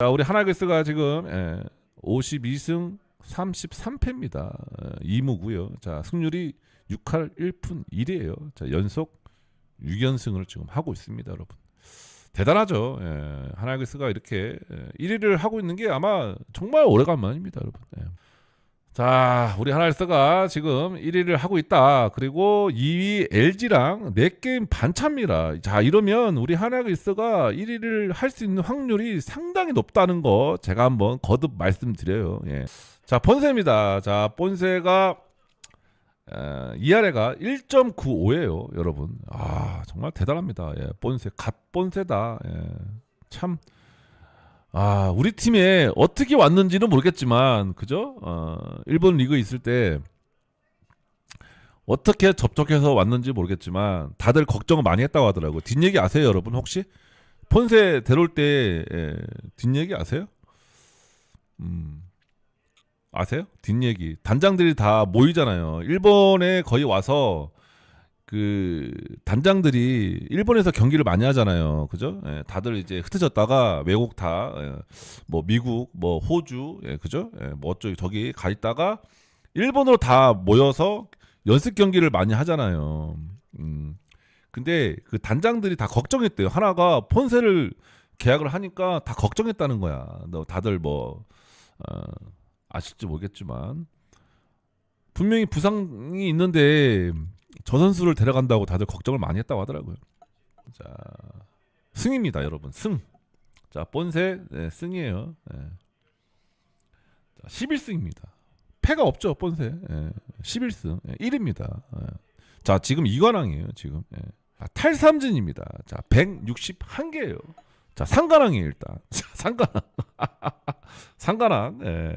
자, 우리 하나글스가 지금 예, 52승 33패입니다. 2무고요. 자, 승률이 6할 1푼 1이에요. 자, 연속 6연승을 지금 하고 있습니다, 여러분. 대단하죠. 예, 하나글스가 이렇게 예, 1위를 하고 있는 게 아마 정말 오래간만입니다, 여러분. 예. 자, 우리 하나글스가 지금 1위를 하고 있다. 그리고 2위 LG랑 4게임 반차입니다. 자, 이러면 우리 하나글스가 1위를 할 수 있는 확률이 상당히 높다는 거 제가 한번 거듭 말씀드려요. 예. 자, 본세입니다. 자, 본세가 에, 이아래가 1.95예요, 여러분. 아, 정말 대단합니다. 예, 본세, 갓 본세다. 예, 참. 아, 우리 팀에 어떻게 왔는지는 모르겠지만, 그죠? 어, 일본 리그 있을 때 어떻게 접촉해서 왔는지 모르겠지만, 다들 걱정을 많이 했다고 하더라고요. 뒷얘기 아세요, 여러분? 혹시? 폰세 데려올 때 예, 뒷얘기 아세요? 음. 아세요? 뒷얘기. 단장들이 다 모이잖아요. 일본에 거의 와서 그 단장들이 일본에서 경기를 많이 하잖아요. 그죠? 예, 다들 이제 흩어졌다가 외국 다뭐 미국, 뭐 호주, 예, 그죠? 예, 뭐 어쩌 저기 가 있다가 일본으로 다 모여서 연습 경기를 많이 하잖아요. 음. 근데 그 단장들이 다 걱정했대요. 하나가 폰세를 계약을 하니까 다 걱정했다는 거야. 너 다들 뭐 어, 아실지 모르겠지만 분명히 부상이 있는데 저 선수를 데려간다고 다들 걱정을 많이 했다고 하더라고요. 자 승입니다, 여러분. 승. 자 본세 네, 승이에요. 네. 자, 11승입니다. 패가 없죠, 본세. 예, 11승. 예, 1입니다. 예. 자 지금 이관왕이에요, 지금. 예. 자, 탈삼진입니다. 자 161개예요. 자 상관왕이에요 일단. 자, 상관왕. 상관왕. 예.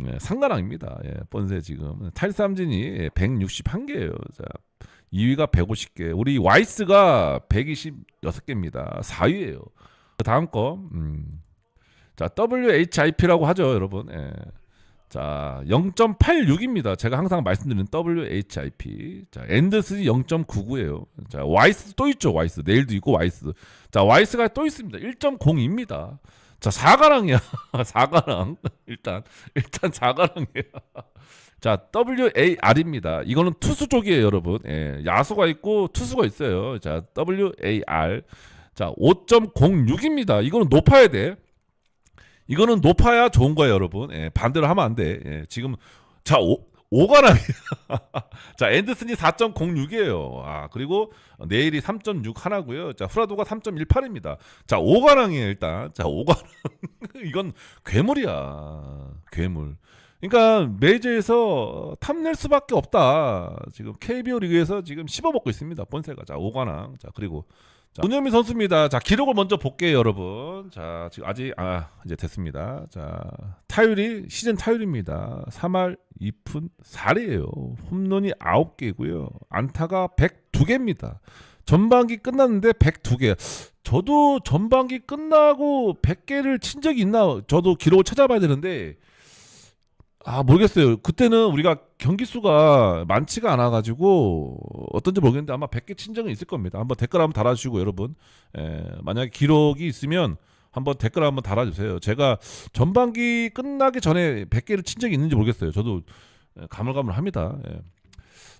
예, 상관왕입니다. 예, 본세 지금 탈삼진이 161개예요. 자, 2위가 150개. 우리 와이스가 126개입니다. 4위예요. 다음 거. 음. 자, WHIP라고 하죠, 여러분. 예. 자, 0.86입니다. 제가 항상 말씀드리는 WHIP. 자, 앤더슨이 0.99예요. 자, 와이스 또 있죠, 와이스. 내일도 있고 와이스. 자, 와이스가 또 있습니다. 1.02입니다. 자, 4가랑이야. 4가랑. 일단 일단 4가랑이야. 자, WAR입니다. 이거는 투수 쪽이에요, 여러분. 예, 야수가 있고 투수가 있어요. 자, WAR. 자, 5.06입니다. 이거는 높아야 돼. 이거는 높아야 좋은 거예요, 여러분. 예, 반대로 하면 안 돼. 예, 지금 자, 5, 5가랑이야. 자, 앤더슨이 4.06이에요. 아, 그리고 내일이 3.6 하나고요. 자, 후라도가 3.18입니다. 자, 5가랑이에요, 일단. 자, 5가랑. 이건 괴물이야. 괴물. 그러니까 메이저에서 탐낼 수밖에 없다. 지금 KBO 리그에서 지금 씹어먹고 있습니다. 본세가. 자, 5관왕. 자, 그리고 자, 문현미 선수입니다. 자, 기록을 먼저 볼게요, 여러분. 자, 지금 아직 아, 이제 됐습니다. 자, 타율이 시즌 타율입니다. 3할 2푼 4리예요. 홈런이 9개고요. 안타가 102개입니다. 전반기 끝났는데 102개. 저도 전반기 끝나고 100개를 친 적이 있나? 저도 기록을 찾아봐야 되는데 아 모르겠어요. 그때는 우리가 경기 수가 많지가 않아 가지고 어떤지 모르겠는데 아마 100개 친 적은 있을 겁니다. 한번 댓글 한번 달아주시고 여러분 에, 만약에 기록이 있으면 한번 댓글 한번 달아주세요. 제가 전반기 끝나기 전에 100개를 친 적이 있는지 모르겠어요. 저도 에, 가물가물합니다. 예.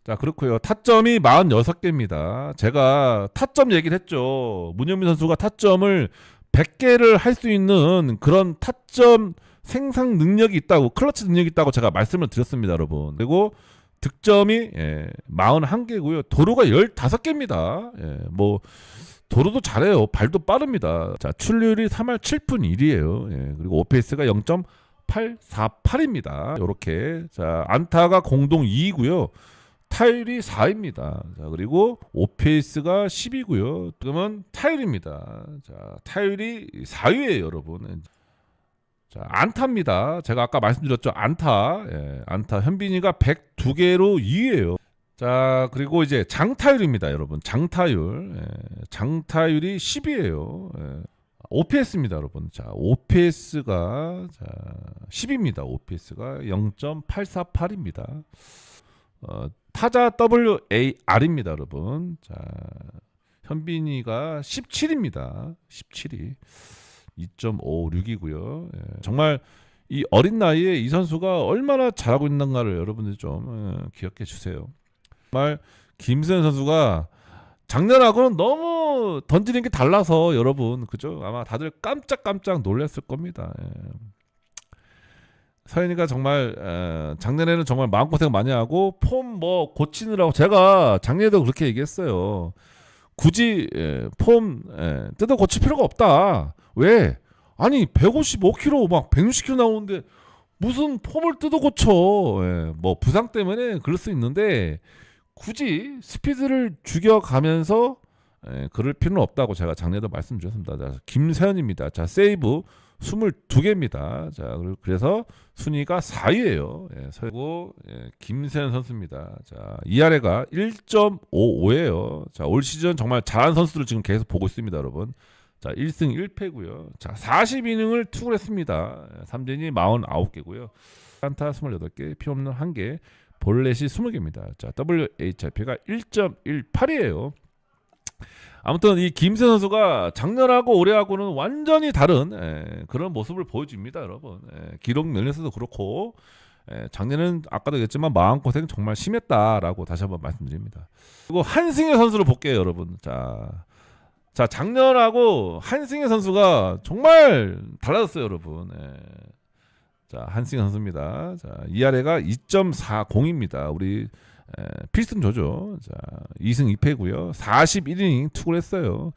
자 그렇고요. 타점이 46개입니다. 제가 타점 얘기를 했죠. 문현민 선수가 타점을 100개를 할 수 있는 그런 타점 생산 능력이 있다고 클러치 능력이 있다고 제가 말씀을 드렸습니다, 여러분. 그리고 득점이 예, 41개고요. 도로가 15개입니다. 예, 뭐 도로도 잘해요. 발도 빠릅니다. 자, 출률이 3할 7푼 1이에요. 예, 그리고 OPS가 0.848입니다. 요렇게. 자, 안타가 공동 2이고요. 타율이 4입니다. 자, 그리고 OPS가 10이고요. 그러면 타율입니다. 자, 타율이 4위예요, 여러분. 자, 안타입니다. 제가 아까 말씀드렸죠. 안타. 예, 안타. 현빈이가 102개로 2위예요. 자, 그리고 이제 장타율입니다, 여러분. 장타율. 예, 장타율이 10이에요. 예. OPS입니다, 여러분. 자, OPS가 자, 10입니다. OPS가 0.848입니다. 어, 타자 WAR입니다, 여러분. 자, 현빈이가 17입니다. 17이. 2.56이고요. 예, 정말 이 어린 나이에 이 선수가 얼마나 잘하고 있는가를 여러분들 좀 예, 기억해 주세요. 정말 김세현 선수가 작년하고는 너무 던지는 게 달라서 여러분 그죠? 아마 다들 깜짝깜짝 놀랐을 겁니다. 예. 서현이가 정말 에, 작년에는 정말 마음고생 많이 하고 폼 뭐 고치느라고 제가 작년에도 그렇게 얘기했어요. 굳이 예, 폼 예, 뜯어 고칠 필요가 없다. 왜? 아니 155kg 막 160kg 나오는데 무슨 폼을 뜯어 고쳐? 예, 뭐 부상 때문에 그럴 수 있는데 굳이 스피드를 죽여가면서 예, 그럴 필요는 없다고 제가 작년에도 말씀드렸습니다. 자, 김세현입니다. 자 세이브 22개입니다. 자 그래서 순위가 4위예요. 예, 그리고 예, 김세현 선수입니다. 자, 이 아래가 1.55예요. 자, 올 시즌 정말 잘한 선수들을 지금 계속 보고 있습니다, 여러분. 자, 1승 1패고요. 자, 40이닝을 투구했습니다. 예, 삼진이 49개고요. 안타 28개, 피 없는 1개, 볼넷이 20개입니다. 자, WHIP가 1.18이에요. 아무튼 이 김세 선수가 작년하고 올해하고는 완전히 다른 예, 그런 모습을 보여줍니다, 여러분. 예, 기록 면에서도 그렇고 예, 작년에는 아까도 얘기했지만 마음고생 정말 심했다라고 다시 한번 말씀드립니다. 그리고 한승혜 선수를 볼게요, 여러분. 자, 자 작년하고 한승혜 선수가 정말 달라졌어요, 여러분. 예. 자 한승혜 선수입니다. 자 이아래가 2.40입니다. 우리 에, 필승 조죠. 자, 2승 2패고요. 41이닝 투구를 했어요.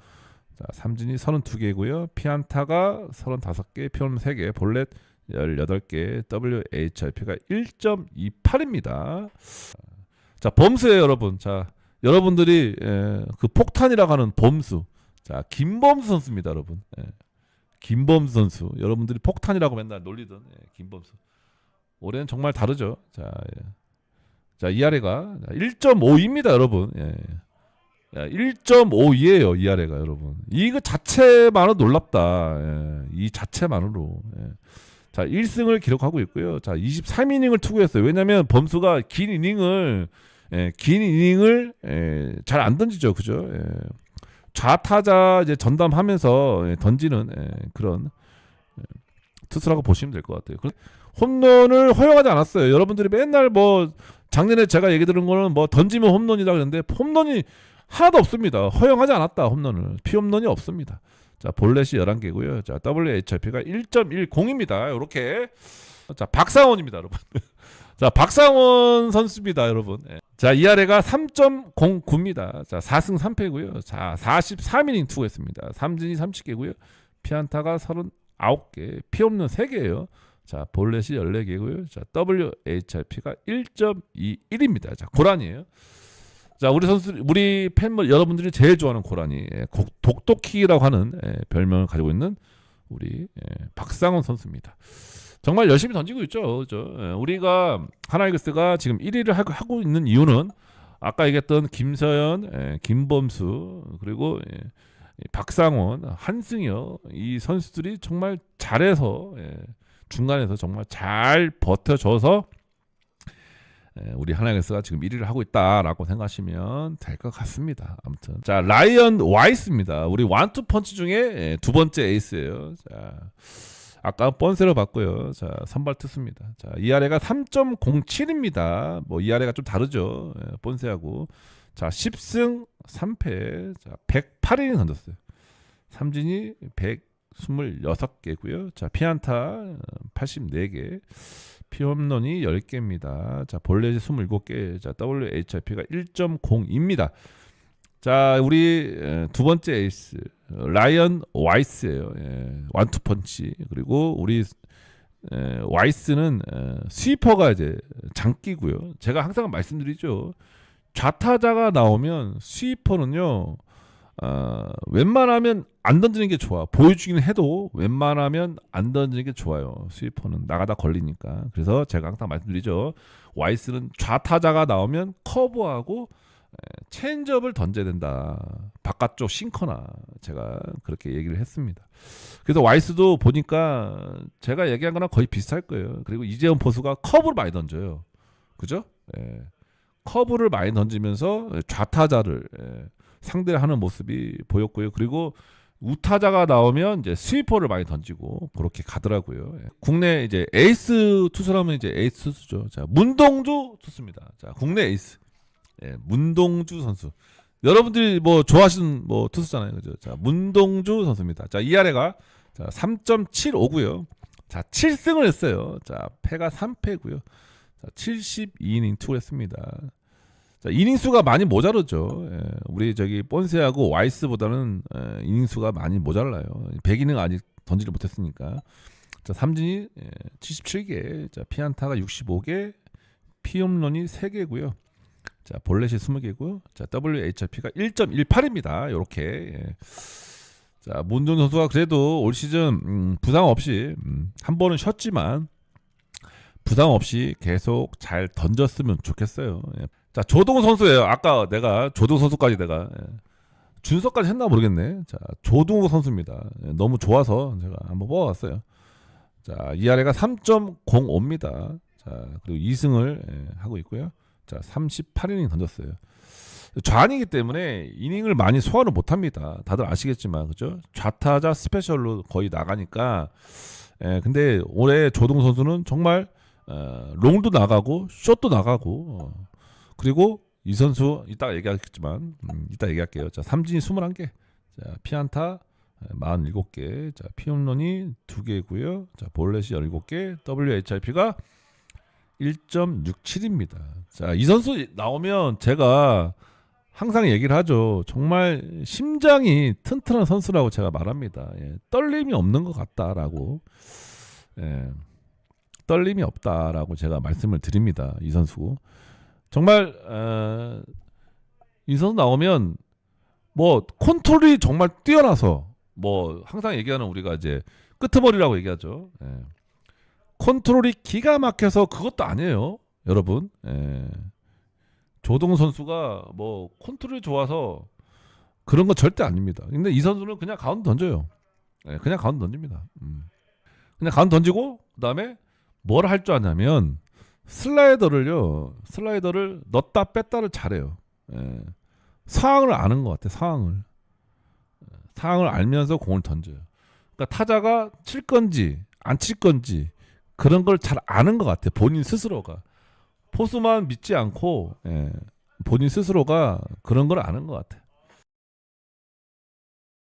자, 삼진이 32개고요. 피안타가 35개, 피홈 3개, 볼넷 18개, WHIP가 1.28입니다. 자, 범수예요, 여러분. 자, 여러분들이 에, 그 폭탄이라고 하는 범수. 자, 김범수 선수입니다, 여러분. 예. 김범수 선수. 여러분들이 폭탄이라고 맨날 놀리던 예, 김범수. 올해는 정말 다르죠. 자, 예. 자, 이 아래가 1.5입니다, 여러분. 예. 1.52예요, 이 아래가 여러분. 이거 자체만으로 놀랍다. 예. 이 자체만으로. 예. 자, 1승을 기록하고 있고요. 자, 23이닝을 투구했어요. 왜냐면 범수가 긴 이닝을 예, 긴 이닝을 예, 잘 안 던지죠. 그죠? 예. 좌타자 이제 전담하면서 예, 던지는 예, 그런 예, 투수라고 보시면 될 것 같아요. 그- 홈런을 허용하지 않았어요. 여러분들이 맨날 뭐 작년에 제가 얘기 들은 거는 뭐 던지면 홈런이다 그랬는데 홈런이 하나도 없습니다. 허용하지 않았다 홈런을 피홈런이 없습니다. 자 볼넷이 11개고요. 자 WHIP가 1.10입니다. 이렇게 자 박상원입니다, 여러분. 자 박상원 선수입니다, 여러분. 예. 자 이 아래가 3.09입니다. 자 4승 3패고요. 자 43이닝 투구했습니다. 삼진이 30개고요. 피안타가 39개, 피홈런 3개예요. 자, 볼넷이 14개고요. 자, WHIP가 1.21입니다. 자, 고란이에요. 자, 우리 선수 우리 팬 여러분들이 제일 좋아하는 고란이 예, 고- 독도키라고 하는 예, 별명을 가지고 있는 우리 예, 박상원 선수입니다. 정말 열심히 던지고 있죠. 그죠? 예, 우리가 하나이글스가 지금 1위를 하고, 있는 이유는 아까 얘기했던 김서연, 예, 김범수 그리고 예, 이 박상원, 한승여 이 선수들이 정말 잘해서 예, 중간에서 정말 잘 버텨줘서 예, 우리 하나이글스가 지금 1위를 하고 있다라고 생각하시면 될 것 같습니다. 아무튼 자 라이언 와이스입니다. 우리 원투 펀치 중에 예, 두 번째 에이스예요. 자 아까 번세로 봤고요. 자 선발 투수입니다. 자이 아래가 3.07입니다. 뭐이 아래가 좀 다르죠. 예, 번세하고 자 10승 3패 자 108이닝 던졌어요. 삼진이 126개고요. 자, 피안타 84개. 피홈런이 10개입니다. 자, 볼넷이 27개. 자, WHIP가 1.0입니다. 자, 우리 에, 두 번째 에이스 라이언 와이스예요. 예, 완투 펀치. 그리고 우리 에, 와이스는 에, 스위퍼가 이제 장기고요. 제가 항상 말씀드리죠. 좌타자가 나오면 스위퍼는요. 어, 웬만하면 안 던지는 게 좋아. 보여주기는 해도 웬만하면 안 던지는 게 좋아요. 스위퍼는 나가다 걸리니까. 그래서 제가 항상 말씀드리죠. 와이스는 좌타자가 나오면 커브하고 에, 체인지업을 던져야 된다. 바깥쪽 싱커나 제가 그렇게 얘기를 했습니다. 그래서 와이스도 보니까 제가 얘기한 거랑 거의 비슷할 거예요. 그리고 이재원 포수가 커브를 많이 던져요. 그죠? 예. 커브를 많이 던지면서 좌타자를 예, 상대하는 모습이 보였고요. 그리고 우타자가 나오면 이제 스위퍼를 많이 던지고 그렇게 가더라고요. 예. 국내 이제 에이스 투수라면 이제 에이스 투수죠. 자 문동주 투수입니다. 자 국내 에이스 예, 문동주 선수. 여러분들이 뭐 좋아하시는 뭐 투수잖아요, 그죠? 자 문동주 선수입니다. 자이 아래가 자 3.75고요. 자 7승을 했어요. 자 패가 3패고요. 자 72이닝 투를 했습니다. 자, 이닝 수가 많이 모자르죠. 예, 우리 저기 본세하고 와이스보다는 예, 이닝 수가 많이 모자라요. 100이닝 아직 던지지 못했으니까. 자, 삼진이 예, 77개, 자, 피안타가 65개, 피홈런이 3개고요. 자, 볼넷이 20개고요. 자, WHIP가 1.18입니다. 요렇게. 예. 자, 문준 선수가 그래도 올 시즌 음, 부상 없이 음, 한 번은 쉬었지만 부상 없이 계속 잘 던졌으면 좋겠어요. 예. 자 조동 선수예요. 아까 내가 조동 선수까지 내가 예. 준서까지 했나 모르겠네. 자 조동호 선수입니다. 예, 너무 좋아서 제가 한번 뽑아봤어요. 자 이 아래가 3.05입니다. 자 그리고 2승을 예, 하고 있고요. 자 38이닝 던졌어요. 좌안이기 때문에 이닝을 많이 소화를 못합니다. 다들 아시겠지만 그죠? 좌타자 스페셜로 거의 나가니까. 예, 근데 올해 조동 선수는 정말 어, 롱도 나가고 숏도 나가고 어, 그리고 이 선수 이따 얘기하겠지만 음, 이따 얘기할게요. 자 삼진이 21개, 자 피안타 47개, 자 피홈런이 2개고요. 자 볼넷이 17개, WHIP가 1.67입니다. 자 이 선수 나오면 제가 항상 얘기를 하죠. 정말 심장이 튼튼한 선수라고 제가 말합니다. 예, 떨림이 없는 것 같다라고. 예. 떨림이 없다라고 제가 말씀을 드립니다. 이 선수 정말 어, 이 선수 나오면 뭐 컨트롤이 정말 뛰어나서 뭐 항상 얘기하는 우리가 이제 끄트머리라고 얘기하죠. 예. 컨트롤이 기가 막혀서 그것도 아니에요, 여러분. 예. 조동 선수가 뭐 컨트롤이 좋아서 그런 건 절대 아닙니다. 근데 이 선수는 그냥 가운데 던져요. 예, 그냥 가운데 던집니다. 음. 그냥 가운데 던지고 그다음에 뭘 할 줄 아냐면 슬라이더를요 슬라이더를 넣었다 뺐다를 잘해요 예. 상황을 아는 것 같아 상황을 예, 상황을 알면서 공을 던져요 그러니까 타자가 칠 건지 안 칠 건지 그런 걸 잘 아는 것 같아 본인 스스로가. 포수만 믿지 않고 예, 본인 스스로가 그런 걸 아는 것 같아